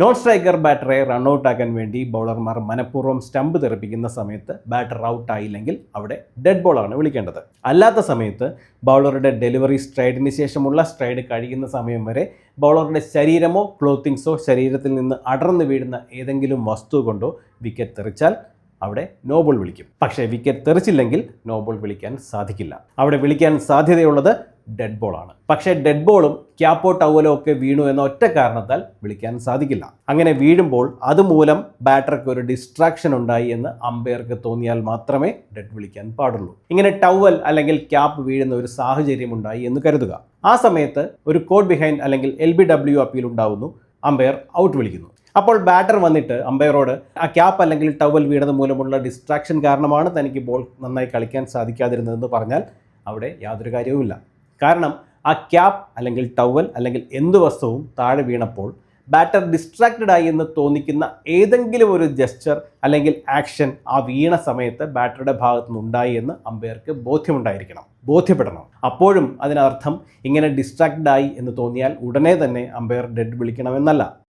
Non striker ബാറ്ററെ റണ്ണൌട്ടാക്കാൻ വേണ്ടി ബൗളർമാർ മനഃപൂർവം stump തെറിപ്പിക്കുന്ന സമയത്ത് batter out ആയില്ലെങ്കിൽ അവിടെ ഡെഡ് ബോളാണ് വിളിക്കേണ്ടത്. അല്ലാത്ത സമയത്ത് ബൗളറുടെ ഡെലിവറി സ്ട്രൈഡിന് ശേഷമുള്ള സ്ട്രൈഡ് കഴിയുന്ന സമയം വരെ ബൗളറുടെ ശരീരമോ ക്ലോത്തിങ്സോ ശരീരത്തിൽ നിന്ന് അടർന്നു വീഴുന്ന ഏതെങ്കിലും വസ്തു കൊണ്ടോ വിക്കറ്റ് തെറിച്ചാൽ അവിടെ നോബോൾ വിളിക്കും. പക്ഷേ വിക്കറ്റ് തെറിച്ചില്ലെങ്കിൽ നോബോൾ വിളിക്കാൻ സാധിക്കില്ല. അവിടെ വിളിക്കാൻ സാധ്യതയുള്ളത് ഡെഡ് ബോളാണ് പക്ഷേ ഡെഡ് ബോളും ക്യാപ്പോ ടവലോ ഒക്കെ വീണു എന്ന ഒറ്റ കാരണത്താൽ വിളിക്കാൻ സാധിക്കില്ല. അങ്ങനെ വീഴുമ്പോൾ അതുമൂലം ബാറ്റർക്ക് ഒരു ഡിസ്ട്രാക്ഷൻ ഉണ്ടായി എന്ന് അമ്പയർക്ക് തോന്നിയാൽ മാത്രമേ ഡെഡ് വിളിക്കാൻ പാടുള്ളൂ. ഇങ്ങനെ ടവൽ അല്ലെങ്കിൽ ക്യാപ്പ് വീഴുന്ന ഒരു സാഹചര്യം ഉണ്ടായി എന്ന് കരുതുക. ആ സമയത്ത് ഒരു കോഡ് ബിഹൈൻഡ് അല്ലെങ്കിൽ എൽ ബി ഡബ്ല്യു അപ്പീൽ ഉണ്ടാവുന്നു. അമ്പയർ ഔട്ട് വിളിക്കുന്നു. അപ്പോൾ ബാറ്റർ വന്നിട്ട് അമ്പയറോട് ആ ക്യാപ്പ് അല്ലെങ്കിൽ ടവൽ വീണത് മൂലമുള്ള ഡിസ്ട്രാക്ഷൻ കാരണമാണ് തനിക്ക് ബോൾ നന്നായി കളിക്കാൻ സാധിക്കാതിരുന്നതെന്ന് പറഞ്ഞാൽ അവിടെ യാതൊരു കാര്യവുമില്ല. കാരണം ആ ക്യാപ് അല്ലെങ്കിൽ ടവൽ അല്ലെങ്കിൽ എന്ത് വസ്തുവും താഴെ വീണപ്പോൾ ബാറ്റർ ഡിസ്ട്രാക്റ്റഡ് ആയി എന്ന് തോന്നിക്കുന്ന ഏതെങ്കിലും ഒരു ജസ്റ്റർ അല്ലെങ്കിൽ ആക്ഷൻ ആ വീണ സമയത്ത് ബാറ്ററുടെ ഭാഗത്തു നിന്നുണ്ടായി എന്ന് അമ്പയർക്ക് ബോധ്യമുണ്ടായിരിക്കണം. ബോധ്യപ്പെടണം. അപ്പോഴും അതിനർത്ഥം ഇങ്ങനെ ഡിസ്ട്രാക്റ്റഡ് ആയി എന്ന് തോന്നിയാൽ ഉടനെ തന്നെ അമ്പയർ ഡെഡ് വിളിക്കണമെന്നല്ല.